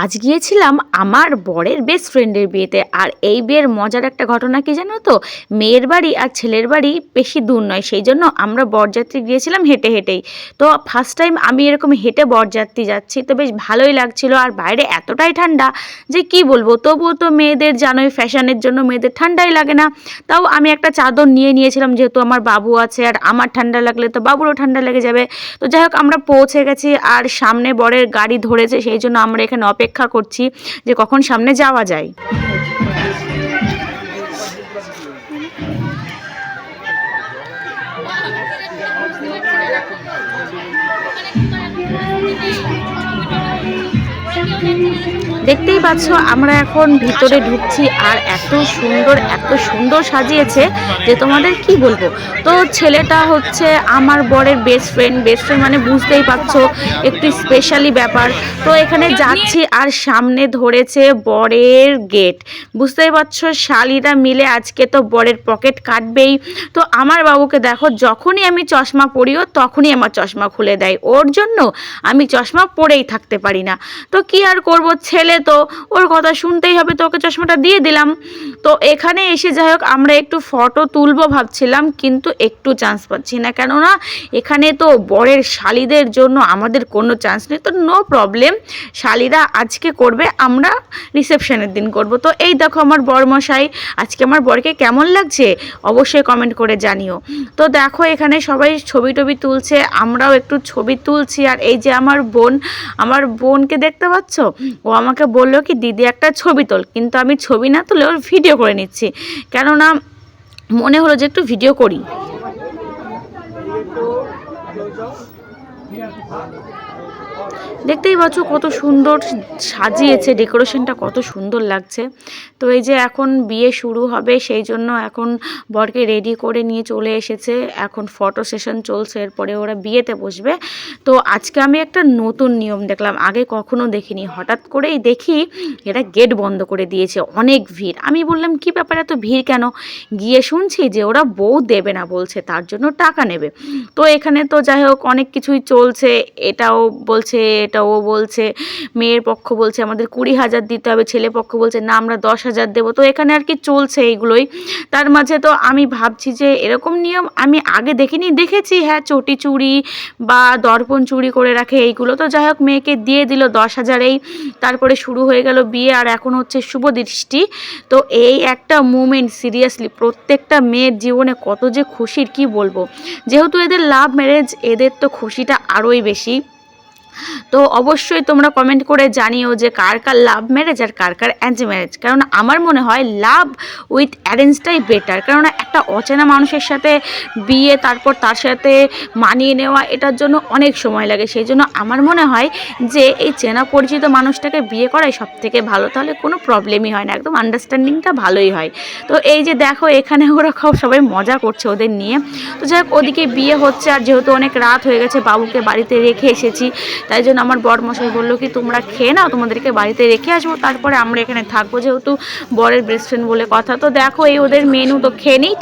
আজ গিয়েছিলাম আমার বরের বেস্ট ফ্রেন্ডের বিয়েতে। আর এই বিয়ের মজার একটা ঘটনা কি জানো তো? মেয়ের বাড়ি আর ছেলের বাড়ি বেশি দূর নয়, সেই জন্য আমরা বরযাত্রী গিয়েছিলাম হেঁটে হেঁটেই। তো ফার্স্ট টাইম আমি এরকম হেঁটে বরযাত্রী যাচ্ছি, তো বেশ ভালোই লাগছিল। আর বাইরে এতটাই ঠান্ডা যে কি বলব? তবুও তো মেয়েদের জানোই ফ্যাশনের জন্য মেয়েদের ঠান্ডাই লাগে না। তাও আমি একটা চাদর নিয়ে নিয়েছিলাম, যেহেতু আমার বাবু আছে, আর আমার ঠান্ডা লাগলে তো বাবুরও ঠান্ডা লেগে যাবে। তো যাই হোক, আমরা পৌঁছে গেছি, আর সামনে বরের গাড়ি ধরেছে, সেই জন্য আমরা এখানে অপেক্ষা করছি যে কখন সামনে যাওয়া যায়? দেখতেই পাচ্ছ, আমরা এখন ভিতরে ঢুকছি আর এত সুন্দর এত সুন্দর সাজিয়েছে যে তোমাদের কি বলব? তো ছেলেটা হচ্ছে আমার বরের বেস্ট ফ্রেন্ড বেস্ট ফ্রেন্ড মানে বুঝতেই পারছ, একটু স্পেশালি ব্যাপার। তো এখানে যাচ্ছি আর সামনে ধরেছে বরের গেট বুঝতেই পারছ, শালিরা মিলে আজকে তো বরের পকেট কাটবেই। তো আমার বাবুকে দেখো, যখনই আমি চশমা পরিও তখনই আমার চশমা খুলে দেয়। ওর জন্য আমি চশমা পরেই থাকতে পারি না। তো কি আর করব? ছেলে তো ওর কথা শুনতেই হবে তো ওকে চশমাটা দিয়ে দিলাম। তো এখানে এসে যাই হোক, আমরা একটু ফটো তুলবো ভাবছিলাম, কিন্তু একটু চান্স পাচ্ছি না। কেননা এখানে তো বরের শালিদের জন্য আমাদের কোনো চান্স নেই, তো নো প্রবলেম শালিরা আজকে করবে, আমরা রিসেপশনের দিন করব। তো এই দেখো আমার বরমশাই, আজকে আমার বরকে কেমন লাগছে? অবশ্যই কমেন্ট করে জানিও। তো দেখো এখানে সবাই ছবি টবি তুলছে, আমরাও একটু ছবি তুলছি। আর এই যে আমার বোন, আমার বোনকে দেখতে পাচ্ছ? ও আমাকে বলল কি, দিদি একটা ছবি তোল। কিন্তু আমি ছবি না তুলে ওর ভিডিও করে নিচ্ছি। কেননা মনে হলো যে একটু ভিডিও করি। দেখতেই পাচ্ছ কত সুন্দর সাজিয়েছে, ডেকোরেশনটা কত সুন্দর লাগছে। তো এই যে এখন বিয়ে শুরু হবে, সেই জন্য এখন বরকে রেডি করে নিয়ে চলে এসেছে। এখন ফটো সেশন চলছে, এরপরে ওরা বিয়েতে বসবে। তো আজকে আমি একটা নতুন নিয়ম দেখলাম, আগে কখনো দেখিনি। হঠাৎ করেই দেখি এরা গেট বন্ধ করে দিয়েছে, অনেক ভিড়। আমি বললাম, কি ব্যাপার এত ভিড় কেন? গিয়ে শুনছি যে ওরা বউ দেবে না বলছে, তার জন্য টাকা নেবে। তো এখানে তো যাই হোক, অনেক কিছুই চলছে এটাও বলছে এটাও বলছে, মেয়ের পক্ষ বলছে, আমাদের কুড়ি হাজার দিতে হবে, ছেলে পক্ষ বলছে, না, আমরা দশ হাজার দেবো। তো এখানে আর কি চলছে এইগুলোই। তার মাঝে তো আমি ভাবছি যে এরকম নিয়ম আমি আগে দেখিনি, দেখেছি হ্যাঁ চটি চুরি বা দর্পণ চুরি করে রাখে এইগুলো। তো যাই হোক, মেয়েকে দিয়ে দিল দশ হাজারেই, তারপরে শুরু হয়ে গেল বিয়ে, আর এখন হচ্ছে শুভ দৃষ্টি। তো এই একটা মুমেন্ট সিরিয়াসলি প্রত্যেকটা মেয়ের জীবনে কত যে খুশির, কি বলব? যেহেতু এদের লাভ ম্যারেজ এদের তো খুশিটা আরোই বেশি। তো অবশ্যই তোমরা কমেন্ট করে জানিও যে কার কার লাভ ম্যারেজ আর কার কার অ্যারেঞ্জ ম্যারেজ কারণ আমার মনে হয় লাভ উইথ অ্যারেঞ্জটাই বেটার কারণ একটা অচেনা মানুষের সাথে বিয়ে, তারপর তার সাথে মানিয়ে নেওয়া, এটার জন্য অনেক সময় লাগে। সেই জন্য আমার মনে হয় যে এই চেনা পরিচিত মানুষটাকে বিয়ে করাই সব থেকে ভালো। তাহলে কোনো প্রবলেমই হয় না। একদম আন্ডারস্ট্যান্ডিংটা ভালোই হয়। তো এই যে দেখো, এখানে ওরা খুব সবাই মজা করছে ওদের নিয়ে। তো যাই হোক, ওদিকে বিয়ে হচ্ছে আর যেহেতু অনেক রাত হয়ে গেছে, বাবুকে বাড়িতে রেখে এসেছি। তাই জন্য আমার বর মশাই বলল কি, তোমরা খেয়ে নাও, তোমাদেরকে বাড়িতে রেখে আসব। তারপরে আমরা এখানে থাকব, যেহেতু বরের বেস্ট ফ্রেন্ড বলে কথা। তো দেখো, এই ওদের মেনু তো খেয়ে নিই